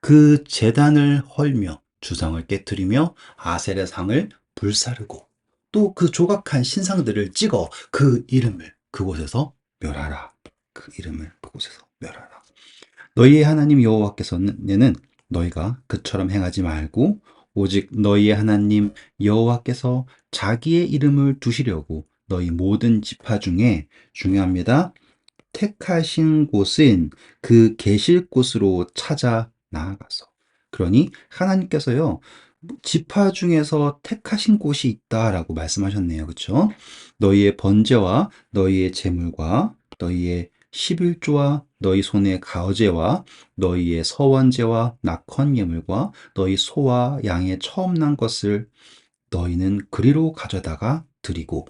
그 재단을 헐며 주상을 깨뜨리며 아셀의 상을 불사르고 또 그 조각한 신상들을 찍어 그 이름을 그곳에서 멸하라. 그 이름을 그곳에서 멸하라. 너희의 하나님 여호와께서는 너희가 그처럼 행하지 말고 오직 너희의 하나님 여호와께서 자기의 이름을 두시려고 너희 모든 지파 중에 중요합니다. 택하신 곳은 그 계실 곳으로 찾아 나아가서. 그러니 하나님께서요, 지파 중에서 택하신 곳이 있다라고 말씀하셨네요. 그쵸? 너희의 번제와 너희의 재물과 너희의 11조와 너희 손의 가어제와 너희의 서원제와 낙헌 예물과 너희 소와 양의 처음 난 것을 너희는 그리로 가져다가 드리고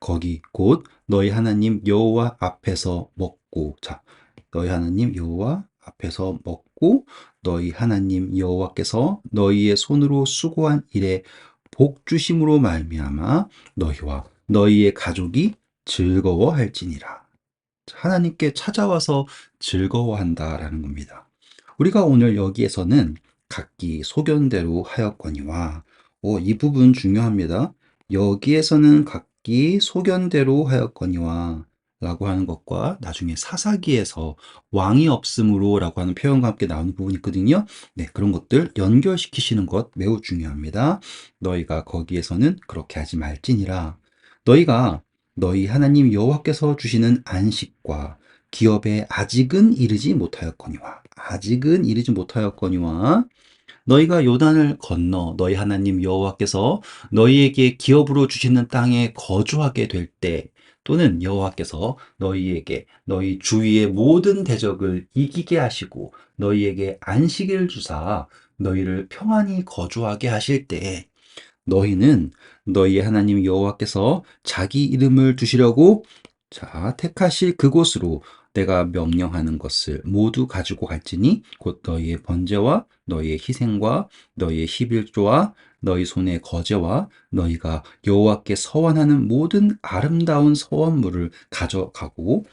거기 곧 너희 하나님 여호와 앞에서 먹고 자 너희 하나님 여호와 앞에서 먹고 너희 하나님 여호와께서 너희의 손으로 수고한 일에 복 주심으로 말미암아 너희와 너희의 가족이 즐거워할지니라. 하나님께 찾아와서 즐거워한다라는 겁니다. 우리가 오늘 여기에서는 각기 소견대로 하였거니와 오, 이 부분 중요합니다. 여기에서는 각기 소견대로 하였거니와 라고 하는 것과 나중에 사사기에서 왕이 없으므로 라고 하는 표현과 함께 나오는 부분이 있거든요. 네, 그런 것들 연결시키시는 것 매우 중요합니다. 너희가 거기에서는 그렇게 하지 말지니라. 너희가 너희 하나님 여호와께서 주시는 안식과 기업에 아직은 이르지 못하였거니와 아직은 이르지 못하였거니와 너희가 요단을 건너 너희 하나님 여호와께서 너희에게 기업으로 주시는 땅에 거주하게 될 때 또는 여호와께서 너희에게 너희 주위의 모든 대적을 이기게 하시고 너희에게 안식일 주사 너희를 평안히 거주하게 하실 때 너희는 너희의 하나님 여호와께서 자기 이름을 두시려고 자 택하실 그곳으로 내가 명령하는 것을 모두 가지고 갈지니 곧 너희의 번제와 너희의 희생과 너희의 십일조와 너희 손의 거제와 너희가 여호와께 서원하는 모든 아름다운 서원물을 가져가고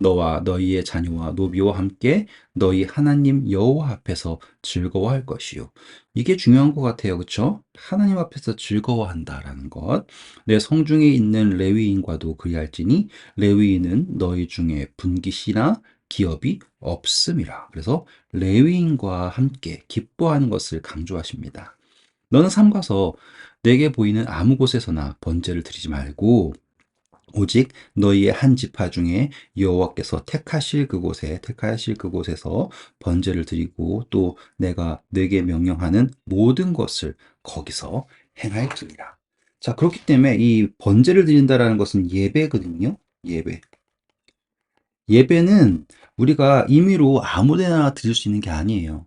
너와 너희의 자녀와 노비와 함께 너희 하나님 여호와 앞에서 즐거워할 것이요. 이게 중요한 것 같아요. 그쵸? 하나님 앞에서 즐거워한다라는 것. 내 성중에 있는 레위인과도 그리할지니 레위인은 너희 중에 분깃이나 기업이 없음이라. 그래서 레위인과 함께 기뻐하는 것을 강조하십니다. 너는 삼가서 내게 보이는 아무 곳에서나 번제를 드리지 말고 오직 너희의 한 지파 중에 여호와께서 택하실 그곳에 택하실 그곳에서 번제를 드리고 또 내가 내게 명령하는 모든 것을 거기서 행할지니라. 자, 그렇기 때문에 이 번제를 드린다라는 것은 예배거든요. 예배. 예배는 우리가 임의로 아무데나 드릴 수 있는 게 아니에요.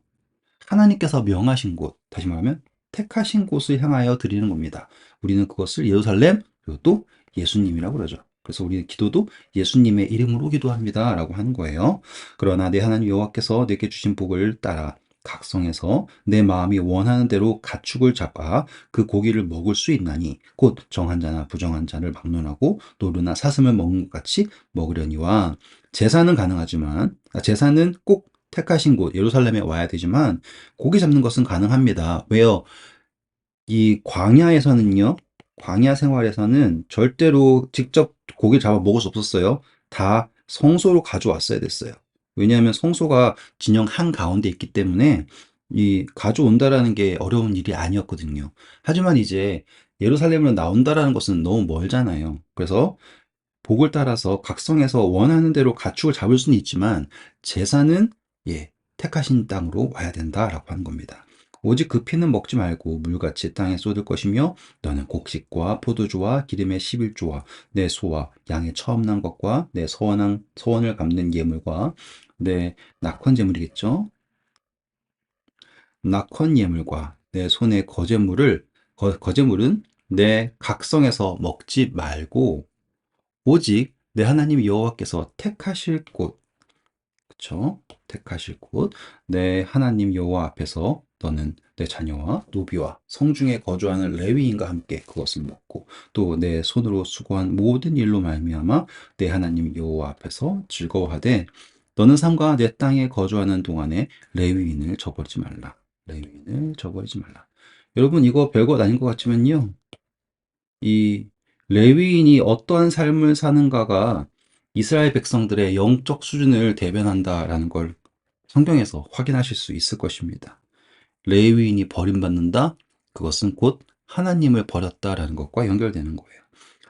하나님께서 명하신 곳, 다시 말하면 택하신 곳을 향하여 드리는 겁니다. 우리는 그것을 예루살렘 그리고 또 예수님이라고 그러죠. 그래서 우리는 기도도 예수님의 이름으로 기도합니다. 라고 하는 거예요. 그러나 내 하나님 여호와께서 내게 주신 복을 따라 각성해서 내 마음이 원하는 대로 가축을 잡아 그 고기를 먹을 수 있나니 곧 정한 자나 부정한 자를 막론하고 노루나 사슴을 먹는 것 같이 먹으려니와 제사는 가능하지만 아, 제사는 꼭 택하신 곳 예루살렘에 와야 되지만 고기 잡는 것은 가능합니다. 왜요? 이 광야에서는요. 광야 생활에서는 절대로 직접 고기를 잡아 먹을 수 없었어요. 다 성소로 가져왔어야 됐어요. 왜냐하면 성소가 진영 한 가운데 있기 때문에 이 가져온다라는 게 어려운 일이 아니었거든요. 하지만 이제 예루살렘으로 나온다라는 것은 너무 멀잖아요. 그래서 복을 따라서 각성해서 원하는 대로 가축을 잡을 수는 있지만 제사는 예, 택하신 땅으로 와야 된다라고 하는 겁니다. 오직 그 피는 먹지 말고 물같이 땅에 쏟을 것이며 너는 곡식과 포도주와 기름의 11조와 내 소와 양의 처음 난 것과 내 서원한 서원을 갚는 예물과 내 낙헌 제물이겠죠. 낙헌 예물과 내 손의 거제물을 거, 거제물은 내 각성에서 먹지 말고 오직 내 하나님 여호와께서 택하실 곳 그쵸? 택하실 곳, 내 하나님 여호와 앞에서 너는 내 자녀와 노비와 성중에 거주하는 레위인과 함께 그것을 먹고 또 내 손으로 수고한 모든 일로 말미암아 내 하나님 여호와 앞에서 즐거워하되 너는 삶과 내 땅에 거주하는 동안에 레위인을 저버리지 말라. 레위인을 저버리지 말라. 여러분 이거 별것 아닌 것 같지만요. 이 레위인이 어떠한 삶을 사는가가 이스라엘 백성들의 영적 수준을 대변한다라는 걸 성경에서 확인하실 수 있을 것입니다. 레위인이 버림받는다? 그것은 곧 하나님을 버렸다라는 것과 연결되는 거예요.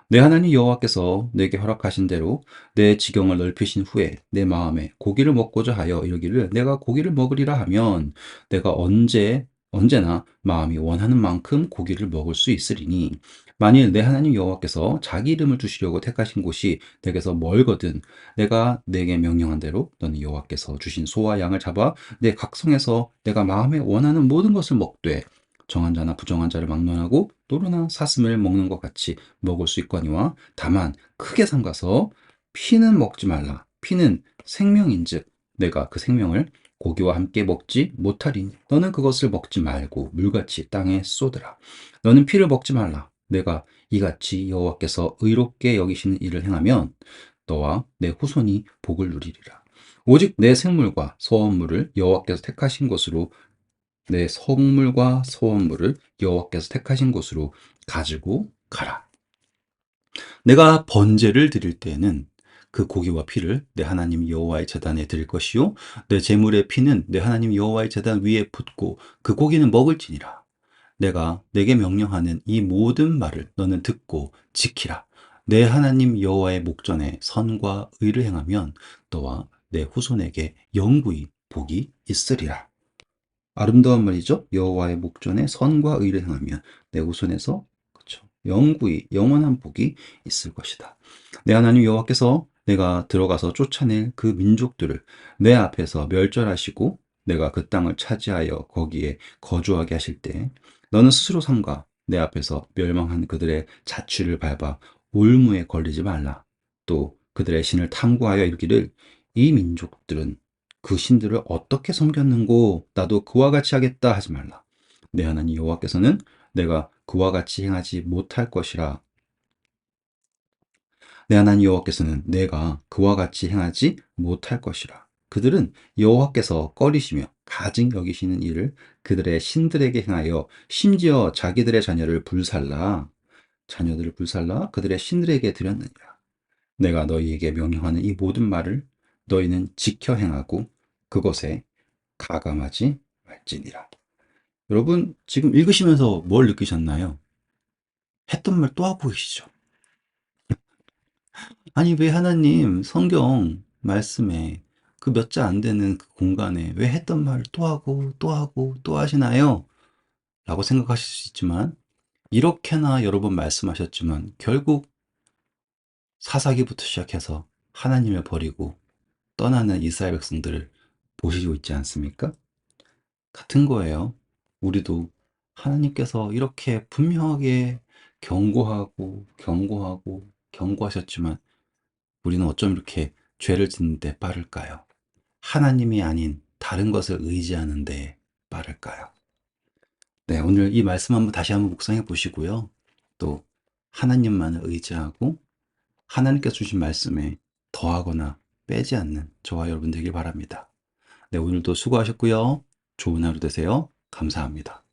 내 하나님 여호와께서 내게 허락하신 대로 내 지경을 넓히신 후에 내 마음에 고기를 먹고자 하여 이르기를 내가 고기를 먹으리라 하면 내가 언제 언제나 마음이 원하는 만큼 고기를 먹을 수 있으리니 만일 내 하나님 여호와께서 자기 이름을 두시려고 택하신 곳이 내게서 멀거든 내가 내게 명령한 대로 너는 여호와께서 주신 소와 양을 잡아 내 각성에서 내가 마음에 원하는 모든 것을 먹되 정한 자나 부정한 자를 막론하고 노루나 사슴을 먹는 것 같이 먹을 수 있거니와 다만 크게 삼가서 피는 먹지 말라. 피는 생명인즉 내가 그 생명을 고기와 함께 먹지 못하리니 너는 그것을 먹지 말고 물같이 땅에 쏟으라. 너는 피를 먹지 말라 내가 이같이 여호와께서 의롭게 여기시는 일을 행하면 너와 내 후손이 복을 누리리라 오직 내 생물과 소원물을 여호와께서 택하신 곳으로 내 성물과 소원물을 여호와께서 택하신 곳으로 가지고 가라. 내가 번제를 드릴 때에는 그 고기와 피를 내 하나님 여호와의 제단에 드릴 것이요 내 제물의 피는 내 하나님 여호와의 제단 위에 붓고 그 고기는 먹을지니라. 내가 내게 명령하는 이 모든 말을 너는 듣고 지키라. 내 하나님 여호와의 목전에 선과 의를 행하면 너와 내 후손에게 영구히 복이 있으리라. 아름다운 말이죠. 여호와의 목전에 선과 의를 행하면 내 후손에서 그렇죠. 영구히 영원한 복이 있을 것이다. 내 하나님 여호와께서 내가 들어가서 쫓아낼 그 민족들을 내 앞에서 멸절하시고 내가 그 땅을 차지하여 거기에 거주하게 하실 때 너는 스스로 삼가 내 앞에서 멸망한 그들의 자취를 밟아 올무에 걸리지 말라. 또 그들의 신을 탐구하여 이르기를 이 민족들은 그 신들을 어떻게 섬겼는고 나도 그와 같이 하겠다 하지 말라. 내 하나님 여호와께서는 내가 그와 같이 행하지 못할 것이라. 내 하나님 여호와께서는 내가 그와 같이 행하지 못할 것이라. 그들은 여호와께서 꺼리시며 가증 여기시는 일을 그들의 신들에게 행하여 심지어 자기들의 자녀를 불살라 자녀들을 불살라 그들의 신들에게 드렸느니라. 내가 너희에게 명령하는 이 모든 말을 너희는 지켜 행하고 그것에 가감하지 말지니라. 여러분 지금 읽으시면서 뭘 느끼셨나요? 했던 말 또 하고 계시죠? 아니 왜 하나님 성경 말씀에 그 몇 자 안 되는 그 공간에 왜 했던 말을 또 하고 또 하고 또 하시나요? 라고 생각하실 수 있지만 이렇게나 여러 번 말씀하셨지만 결국 사사기부터 시작해서 하나님을 버리고 떠나는 이스라엘 백성들을 보시고 있지 않습니까? 같은 거예요. 우리도 하나님께서 이렇게 분명하게 경고하고 경고하고 경고하셨지만 우리는 어쩜 이렇게 죄를 짓는데 빠를까요? 하나님이 아닌 다른 것을 의지하는 데 빠를까요? 네, 오늘 이 말씀 한번 다시 한번 묵상해 보시고요. 또 하나님만을 의지하고 하나님께서 주신 말씀에 더하거나 빼지 않는 저와 여러분 되길 바랍니다. 네, 오늘도 수고하셨고요. 좋은 하루 되세요. 감사합니다.